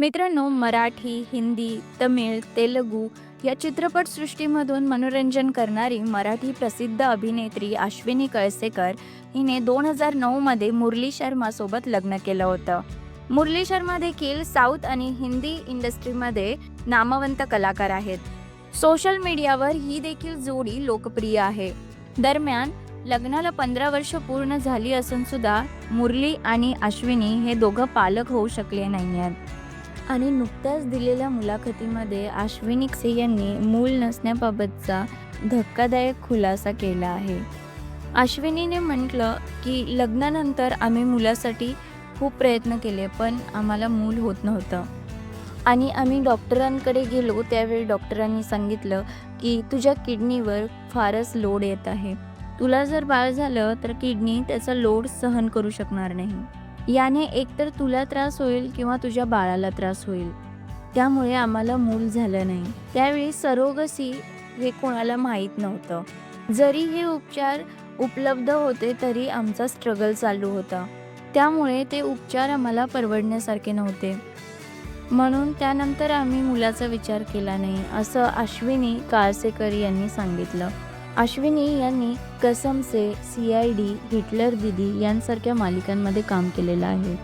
मित्रांनो मराठी हिंदी तमिळ तेलगू या चित्रपटसृष्टीमधून मनोरंजन करणारी मराठी प्रसिद्ध अभिनेत्री अश्विनी कळसेकर हिने दोन हजार नऊमध्ये मुरली शर्मासोबत लग्न केलं होतं. मुरली शर्मा देखील साऊथ आणि हिंदी इंडस्ट्रीमध्ये नामवंत कलाकार आहेत. सोशल मीडियावर ही देखील जोडी लोकप्रिय आहे. दरम्यान लग्नाला पंधरा वर्ष पूर्ण झाली असून सुद्धा मुरली आणि अश्विनी हे दोघं पालक होऊ शकले नाही आहेत आणि नुकत्याच दिलेल्या मुलाखतीमध्ये अश्विनी से यांनी मूल नसण्याबाबतचा धक्कादायक खुलासा केला आहे. अश्विनीने म्हटलं की लग्नानंतर आम्ही मुलासाठी खूप प्रयत्न केले पण आम्हाला मूल होत नव्हतं. आणि आम्ही डॉक्टरांकडे गेलो त्यावेळी डॉक्टरांनी सांगितलं की तुझ्या किडनीवर फारच लोड येत आहे. तुला जर बाळ झालं तर किडनी त्याचा लोड सहन करू शकणार नाही. याने एकतर तुला त्रास होईल किंवा तुझ्या बाळाला त्रास होईल. त्यामुळे आम्हाला मूल झालं नाही. त्यावेळी सरोगसी हे कोणाला माहीत नव्हतं. जरी हे उपचार उपलब्ध होते तरी आमचा स्ट्रगल चालू होता. त्यामुळे ते उपचार आम्हाला परवडण्यासारखे नव्हते. म्हणून त्यानंतर आम्ही मुलाचा विचार केला नाही असं अश्विनी काळसेकर यांनी सांगितलं. अश्विनी यांनी कसमचे C I D Hitler Didi यांसारख्या मालिकांमध्ये काम केलेलं आहे.